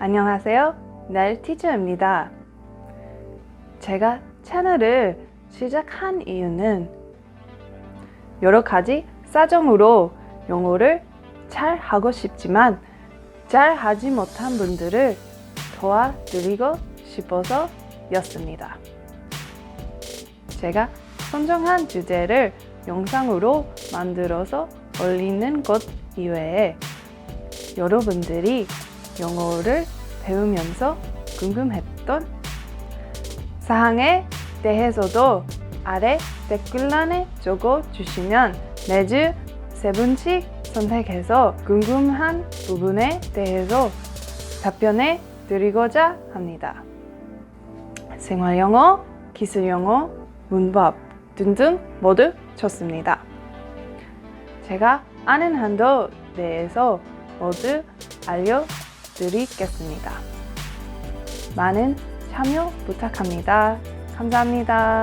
안녕하세요. 날 티처입니다. 제가 채널을 시작한 이유는 여러 가지 사정으로 영어를 잘 하고 싶지만 잘 하지 못한 분들을 도와드리고 싶어서 였습니다. 제가 선정한 주제를 영상으로 만들어서 올리는 것 이외에 여러분들이 영어를 배우면서 궁금했던 사항에 대해서도 아래 댓글란에 적어 주시면 매주 세 분씩 선택해서 궁금한 부분에 대해서 답변해 드리고자 합니다. 생활 영어, 기술 영어, 문법 등등 모두 좋습니다. 제가 아는 한도 내에서 모두 알려 드리겠습니다. 많은 참여 부탁합니다. 감사합니다.